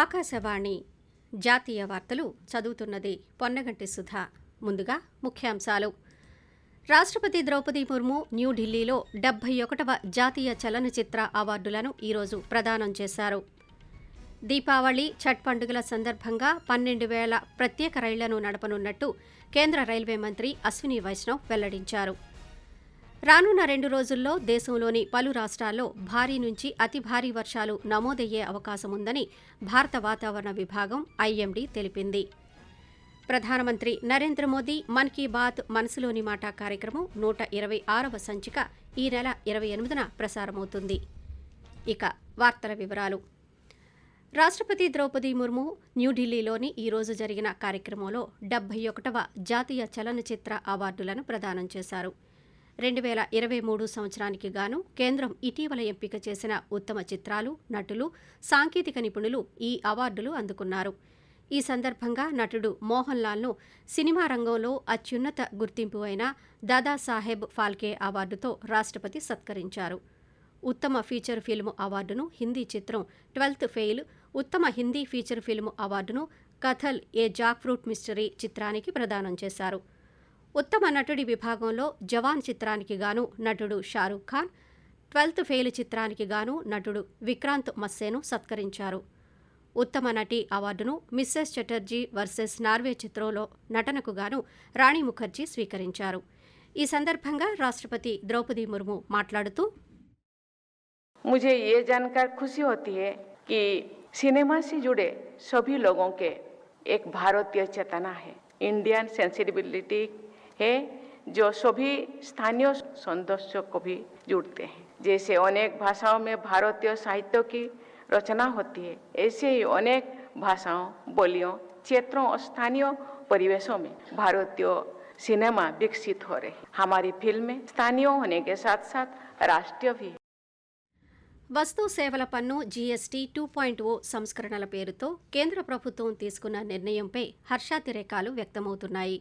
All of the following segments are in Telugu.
ఆకాశవాణి జాతీయ వార్తలు చదువుతున్నది పొన్నగంటి సుధా. ముందుగా ముఖ్యాంశాలు. రాష్ట్రపతి ద్రౌపది ముర్ము న్యూఢిల్లీలో డెబ్బై ఒకటవ జాతీయ చలనచిత్ర అవార్డులను ఈరోజు ప్రదానం చేశారు. దీపావళి ఛట్ పండుగల సందర్భంగా పన్నెండు వేల ప్రత్యేక రైళ్ళను నడపనున్నట్టు కేంద్ర రైల్వే మంత్రి అశ్విని వైష్ణవ్ వెల్లడించారు. రానున్న రెండు రోజుల్లో దేశంలోని పలు రాష్ట్రాల్లో భారీ నుంచి అతి భారీ వర్షాలు నమోదయ్యే అవకాశం ఉందని భారత వాతావరణ విభాగం ఐఎండీ తెలిపింది. ప్రధానమంత్రి నరేంద్ర మోదీ మన్ కీ బాత్ మనసులోని మాట కార్యక్రమం నూట ఇరవై ఆరవ సంచిక ఈ నెల ఇరవై ఎనిమిదిన ప్రసారమవుతుంది. ఇక వార్తల వివరాలు. రాష్ట్రపతి ద్రౌపది ముర్ము న్యూఢిల్లీలోని ఈరోజు జరిగిన కార్యక్రమంలో డెబ్బై ఒకటవ జాతీయ చలనచిత్ర అవార్డులను ప్రదానం చేశారు. రెండు వేల ఇరవై మూడు సంవత్సరానికి గాను కేంద్రం ఇటీవల ఎంపిక చేసిన ఉత్తమ చిత్రాలు నటులు సాంకేతిక నిపుణులు ఈ అవార్డులు అందుకున్నారు. ఈ సందర్భంగా నటుడు మోహన్ లాల్ను సినిమా రంగంలో అత్యున్నత గుర్తింపు అయిన దాదాసాహెబ్ ఫాల్కే అవార్డుతో రాష్ట్రపతి సత్కరించారు. ఉత్తమ ఫీచర్ ఫిల్మ్ అవార్డును హిందీ చిత్రం ట్వెల్త్ ఫెయిల్ ఉత్తమ హిందీ ఫీచర్ ఫిల్మ్ అవార్డును కథల్ ఏ జాక్ఫ్రూట్ మిస్టరీ చిత్రానికి ప్రదానం చేశారు. ఉత్తమ నటుడి విభాగంలో జవాన్ చిత్రానికి గాను నటుడు షారూఖ్ ఖాన్ ట్వెల్త్ ఫెయిల్ చిత్రానికి గాను నటుడు విక్రాంత్ మస్సేను సత్కరించారు ఉత్తమ నటి అవార్డును మిస్సెస్ చటర్జీ వర్సెస్ నార్వే చిత్రంలో నటనకు గాను రాణి ముఖర్జీ స్వీకరించారు ఈ సందర్భంగా రాష్ట్రపతి ద్రౌపది ముర్ము మాట్లాడుతూ मुझे ये जानकर खुशी होती है कि सिनेमा से जुड़े सभी लोगों के एक भारतीय चेतना है इंडियन सेंसिटिविलिटी है जो सभी स्थानीय सौंदर्य को भी जुड़ते हैं जैसे अनेक भाषाओं में भारतीय साहित्य की रचना होती है ऐसे ही अनेक भाषाओं बोलियों क्षेत्रों और स्थानीय परिवेशों में भारतीय सिनेमा विकसित हो रही हमारी फिल्में स्थानीय होने के साथ साथ राष्ट्रीय भी है వస్తు సేవల పన్ను జీఎస్టీ టూ పాయింట్ ఓ సంస్కరణల పేరుతో కేంద్ర ప్రభుత్వం తీసుకున్న నిర్ణయంపై హర్షాతిరేకాలు వ్యక్తమవుతున్నాయి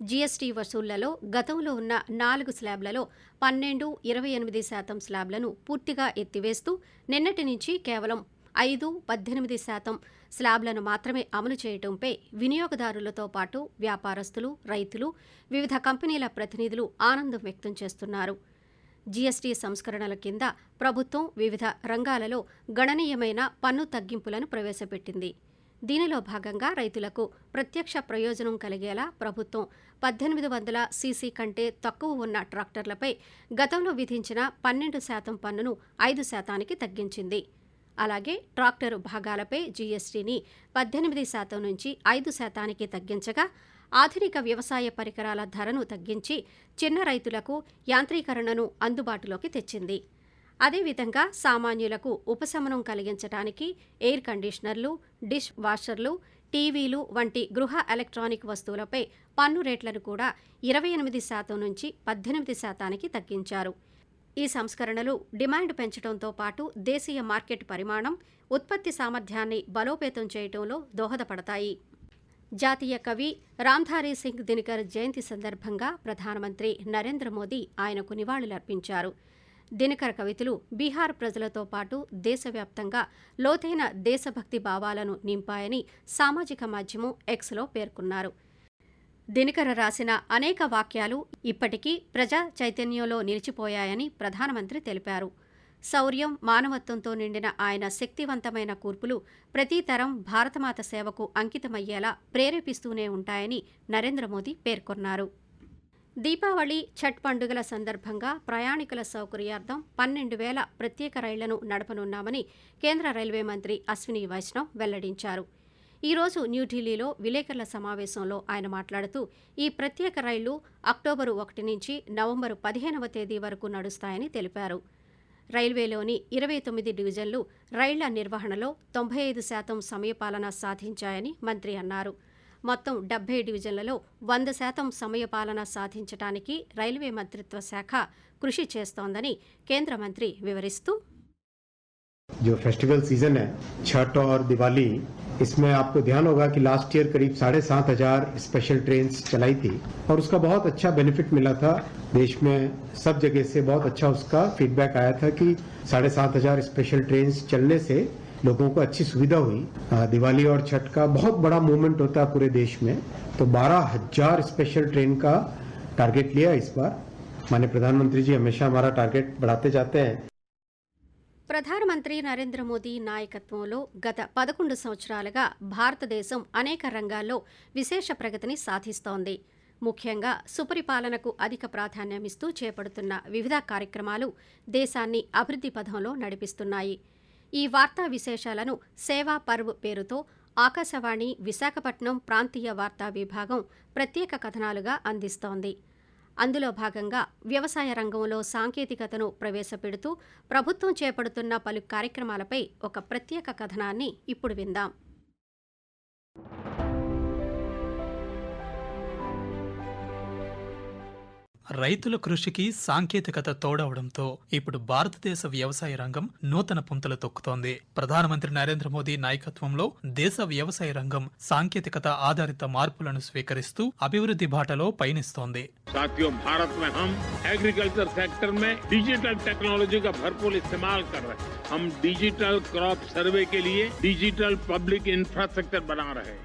జీఎస్టీ వసూళ్ళలో గతంలో ఉన్న నాలుగు స్లాబ్లలో పన్నెండు ఇరవై ఎనిమిది శాతం స్లాబ్లను పూర్తిగా ఎత్తివేస్తూ నిన్నటి నుంచి కేవలం ఐదు పద్దెనిమిది శాతం స్లాబ్లను మాత్రమే అమలు చేయడంపై వినియోగదారులతో పాటు వ్యాపారస్తులు రైతులు వివిధ కంపెనీల ప్రతినిధులు ఆనందం వ్యక్తం చేస్తున్నారు. జీఎస్టీ సంస్కరణల కింద ప్రభుత్వం వివిధ రంగాలలో గణనీయమైన పన్ను తగ్గింపులను ప్రవేశపెట్టింది. దీనిలో భాగంగా రైతులకు ప్రత్యక్ష ప్రయోజనం కలిగేలా ప్రభుత్వం పద్దెనిమిది వందల సీసీ కంటే తక్కువ ఉన్న ట్రాక్టర్లపై గతంలో విధించిన పన్నెండు శాతం పన్నును ఐదు శాతానికి తగ్గించింది. అలాగే ట్రాక్టరు భాగాలపై జీఎస్టీని పద్దెనిమిది శాతం నుంచి ఐదు శాతానికి తగ్గించగా ఆధునిక వ్యవసాయ పరికరాల ధరను తగ్గించి చిన్న రైతులకు యాంత్రీకరణను అందుబాటులోకి తెచ్చింది. అదేవిధంగా సామాన్యులకు ఉపశమనం కలిగించడానికి ఎయిర్ కండిషనర్లు డిష్ వాషర్లు టీవీలు వంటి గృహ ఎలక్ట్రానిక్ వస్తువులపై పన్ను రేట్లను కూడా ఇరవై ఎనిమిది శాతం నుంచి పద్దెనిమిది శాతానికి తగ్గించారు. ఈ సంస్కరణలు డిమాండ్ పెంచడంతో పాటు దేశీయ మార్కెట్ పరిమాణం ఉత్పత్తి సామర్థ్యాన్ని బలోపేతం చేయడంలో దోహదపడతాయి. జాతీయ కవి రామ్ధారీ సింగ్ దినకర్ జయంతి సందర్భంగా ప్రధానమంత్రి నరేంద్ర మోదీ ఆయనకు నివాళులర్పించారు. దినకర కవితలు బీహార్ ప్రజలతో పాటు దేశవ్యాప్తంగా లోతైన దేశభక్తి భావాలను నింపాయని సామాజిక మాధ్యమం ఎక్స్లో పేర్కొన్నారు. దినకర రాసిన అనేక వాక్యాలు ఇప్పటికీ ప్రజా చైతన్యంలో నిలిచిపోయాయని ప్రధానమంత్రి తెలిపారు. శౌర్యం మానవత్వంతో నిండిన ఆయన శక్తివంతమైన కూర్పులు ప్రతి తరం భారతమాత సేవకు అంకితమయ్యేలా ప్రేరేపిస్తూనే ఉంటాయని నరేంద్ర మోదీ పేర్కొన్నారు. దీపావళి ఛట్ పండుగల సందర్భంగా ప్రయాణికుల సౌకర్యార్థం పన్నెండు వేల ప్రత్యేక రైళ్ళను నడపనున్నామని కేంద్ర రైల్వే మంత్రి అశ్విని వైష్ణవ్ వెల్లడించారు. ఈరోజు న్యూఢిల్లీలో విలేకరుల సమావేశంలో ఆయన మాట్లాడుతూ ఈ ప్రత్యేక రైళ్ళు అక్టోబరు ఒకటి నుంచి నవంబరు పదిహేనవ తేదీ వరకు నడుస్తాయని తెలిపారు. రైల్వేలోని ఇరవై తొమ్మిది డివిజన్లు రైళ్ళ నిర్వహణలో తొంభై ఐదు శాతం సమయపాలన సాధించాయని మంత్రి అన్నారు. మొత్తం డెబ్బై డివిజన్లలో వంద శాతం సమయపాలన సాధించడానికి రైల్వే మంత్రిత్వ శాఖ కృషి చేస్తోందని కేంద్ర మంత్రి వివరిస్తూ जो फेस्टिवल सीजन है छठ और दिवाली इसमें आपको ध्यान होगा कि लास्ट ईयर करीब साढ़े सात हजार स्पेशल ट्रेन चलाई थी और उसका बहुत अच्छा बेनिफिट मिला था देश में सब जगह से बहुत अच्छा उसका फीडबैक आया था कि साढ़े सात हजार स्पेशल ट्रेन चलने से लोगों को अच्छी सुविधा हुई अ, दिवाली और छठ का बहुत बड़ा मूवमेंट होता है पूरे देश में तो बारह हजार स्पेशल ट्रेन का टारगेट लिया इस बार माननीय प्रधानमंत्री जी हमेशा हमारा टारगेट बढ़ाते जाते हैं ప్రధానమంత్రి నరేంద్ర మోదీ నాయకత్వంలో గత పదకొండు సంవత్సరాలుగా భారతదేశం అనేక రంగాల్లో విశేష ప్రగతిని సాధిస్తోంది ముఖ్యంగా సుపరిపాలనకు అధిక ప్రాధాన్యమిస్తూ చేపడుతున్న వివిధ కార్యక్రమాలు దేశాన్ని అభివృద్ధి పథంలో నడిపిస్తున్నాయి ఈ వార్తా విశేషాలను సేవా పర్వ్ పేరుతో ఆకాశవాణి విశాఖపట్నం ప్రాంతీయ వార్తా విభాగం ప్రత్యేక కథనాలుగా అందిస్తోంది. అందులో భాగంగా వ్యవసాయ రంగంలో సాంకేతికతను ప్రవేశపెడుతూ ప్రభుత్వం చేపడుతున్న పలు కార్యక్రమాలపై ఒక ప్రత్యేక కథనాన్ని ఇప్పుడు విందాం. రైతుల కృషికి సాంకేతికత తోడవడంతో ఇప్పుడు భారతదేశ వ్యవసాయ రంగం నూతన పుంతలు తొక్కుతోంది ప్రధానమంత్రి నరేంద్ర మోదీ నాయకత్వంలో దేశ వ్యవసాయ రంగం సాంకేతికత ఆధారిత మార్పులను స్వీకరిస్తూ అభివృద్ధి బాటలో పయనిస్తోంది साथियों भारत में हम एग्रीकल्चर सेक्टर में डिजिटल टेक्नोलॉजी का भरपूर इस्तेमाल कर रहे हैं हम डिजिटल क्रॉप सर्वे के लिए डिजिटल पब्लिक इंफ्रास्ट्रक्चर बना रहे हैं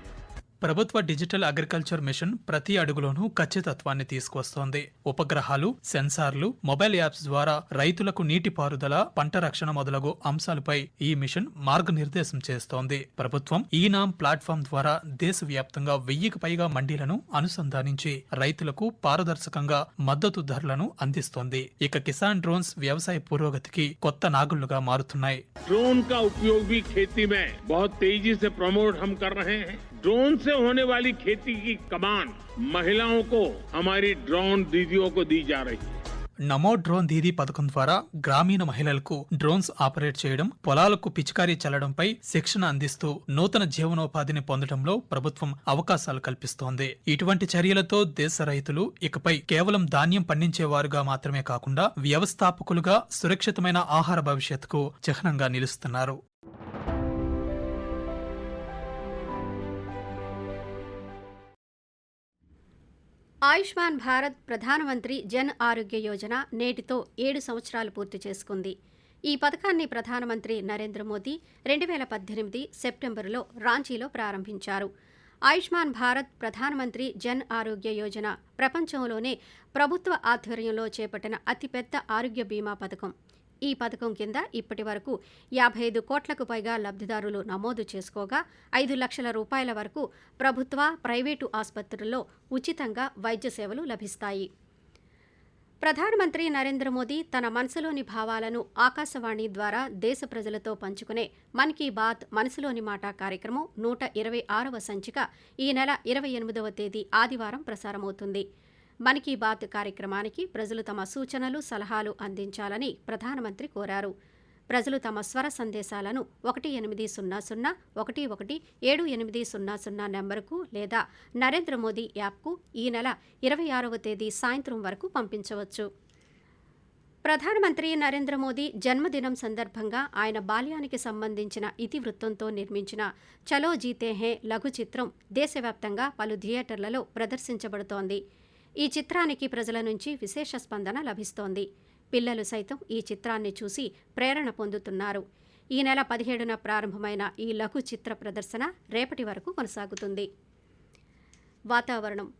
ప్రభుత్వ డిజిటల్ అగ్రికల్చర్ మిషన్ ప్రతి అడుగులోనూ ఖచ్చితత్వాన్ని తీసుకొస్తోంది ఉపగ్రహాలు సెన్సార్లు మొబైల్ యాప్స్ ద్వారా రైతులకు నీటిపారుదల పంట రక్షణ మొదలగు అంశాలపై ఈ మిషన్ మార్గనిర్దేశం చేస్తోంది ప్రభుత్వం ఈ నామ్ ప్లాట్ఫామ్ ద్వారా దేశవ్యాప్తంగా వెయ్యికి పైగా మండీలను అనుసంధానించి రైతులకు పారదర్శకంగా మద్దతు ధరలను అందిస్తోంది ఇక కిసాన్ డ్రోన్స్ వ్యవసాయ పురోగతికి కొత్త నాగుళ్లుగా మారుతున్నాయి ड्रोन का उपयोग भी खेती में बहुत तेजी से प्रमोट हम कर रहे हैं ड्रोन से होने वाली खेती की कमान महिलाओं को हमारी ड्रोन दीदियों को दी जा रही है నమో డ్రోన్ దీదీ పథకం ద్వారా గ్రామీణ మహిళలకు డ్రోన్స్ ఆపరేట్ చేయడం పొలాలకు పిచికారీ చల్లడంపై శిక్షణ అందిస్తూ నూతన జీవనోపాధిని పొందడంలో ప్రభుత్వం అవకాశాలు కల్పిస్తోంది ఇటువంటి చర్యలతో దేశ రైతులు ఇకపై కేవలం ధాన్యం పండించేవారుగా మాత్రమే కాకుండా వ్యవస్థాపకులుగా సురక్షితమైన ఆహార భవిష్యత్తుకు చిహ్నంగా నిలుస్తున్నారు ఆయుష్మాన్ భారత్ ప్రధానమంత్రి జన్ ఆరోగ్య యోజన నేటితో ఏడు సంవత్సరాలు పూర్తి చేసుకుంది. ఈ పథకాన్ని ప్రధానమంత్రి నరేంద్ర మోదీ రెండు వేల పద్దెనిమిది సెప్టెంబరులో రాంచీలో ప్రారంభించారు. ఆయుష్మాన్ భారత్ ప్రధానమంత్రి జన్ ఆరోగ్య యోజన ప్రపంచంలోనే ప్రభుత్వ ఆధ్వర్యంలో చేపట్టిన అతిపెద్ద ఆరోగ్య బీమా పథకం. ఈ పథకం కింద ఇప్పటి వరకు యాభై ఐదు కోట్లకు పైగా లబ్ధిదారులు నమోదు చేసుకోగా ఐదు లక్షల రూపాయల వరకు ప్రభుత్వ ప్రైవేటు ఆసుపత్రుల్లో ఉచితంగా వైద్య సేవలు లభిస్తాయి. ప్రధానమంత్రి నరేంద్ర మోదీ తన మనసులోని భావాలను ఆకాశవాణి ద్వారా దేశ ప్రజలతో పంచుకునే మన్ కీ బాత్ మనసులోని మాట కార్యక్రమం నూట ఇరవై ఆరవ సంచిక ఈ నెల ఇరవై ఎనిమిదవ తేదీ ఆదివారం ప్రసారమవుతుంది. మన్ కీ బాత్ కార్యక్రమానికి ప్రజలు తమ సూచనలు సలహాలు అందించాలని ప్రధానమంత్రి కోరారు. ప్రజలు తమ స్వర సందేశాలను ఒకటి ఎనిమిది సున్నా సున్నా ఒకటి ఒకటి ఏడు ఎనిమిది సున్నా సున్నా నెంబరుకు లేదా నరేంద్ర మోదీ యాప్కు ఈ నెల ఇరవై ఆరవ తేదీ సాయంత్రం వరకు పంపించవచ్చు. ప్రధానమంత్రి నరేంద్ర మోదీ జన్మదినం సందర్భంగా ఆయన బాల్యానికి సంబంధించిన ఇతివృత్తంతో నిర్మించిన చలో జీతే హే లఘు చిత్రం దేశవ్యాప్తంగా పలు థియేటర్లలో ప్రదర్శించబడుతోంది. ఈ చిత్రానికి ప్రజల నుంచి విశేష స్పందన లభిస్తోంది. పిల్లలు సైతం ఈ చిత్రాన్ని చూసి ప్రేరణ పొందుతున్నారు. ఈ నెల పదిహేడున ప్రారంభమైన ఈ లఘు చిత్ర ప్రదర్శన రేపటి వరకు కొనసాగుతుంది. వాతావరణం.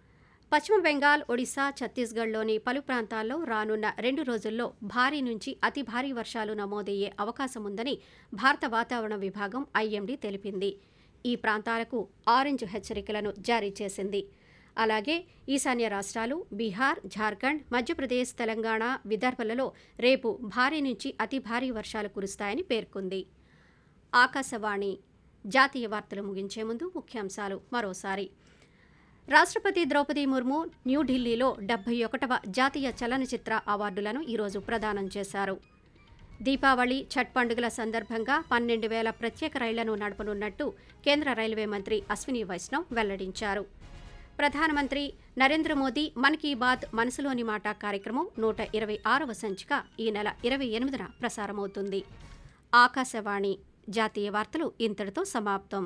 పశ్చిమ బెంగాల్ ఒడిశా ఛత్తీస్గఢ్లోని పలు ప్రాంతాల్లో రానున్న రెండు రోజుల్లో భారీ నుంచి అతి భారీ వర్షాలు నమోదయ్యే అవకాశం ఉందని భారత వాతావరణ విభాగం ఐఎండీ తెలిపింది. ఈ ప్రాంతాలకు ఆరెంజ్ హెచ్చరికలను జారీ చేసింది. అలాగే ఈశాన్య రాష్ట్రాలు బీహార్ ఝార్ఖండ్ మధ్యప్రదేశ్ తెలంగాణ విదర్భలలో రేపు భారీ నుంచి అతి భారీ వర్షాలు కురుస్తాయని పేర్కొంది. ఆకాశవాణి జాతీయ వార్తలు ముగించే ముందు ముఖ్యాంశాలు మరోసారి. రాష్ట్రపతి ద్రౌపది ముర్ము న్యూఢిల్లీలో డెబ్బై ఒకటవ జాతీయ చలనచిత్ర అవార్డులను ఈరోజు ప్రదానం చేశారు. దీపావళి ఛట్ పండుగల సందర్భంగా పన్నెండు వేల ప్రత్యేక రైళ్ళను నడపనున్నట్టు కేంద్ర రైల్వే మంత్రి అశ్విని వైష్ణవ్ వెల్లడించారు. ప్రధానమంత్రి నరేంద్ర మోదీ మన్ కీ బాత్ మనసులోని మాట కార్యక్రమం నూట ఇరవై ఆరవ సంచిక ఈ నెల ఇరవై ఎనిమిదిన ప్రసారమవుతుంది. ఆకాశవాణి జాతీయ వార్తలు ఇంతటితో సమాప్తం.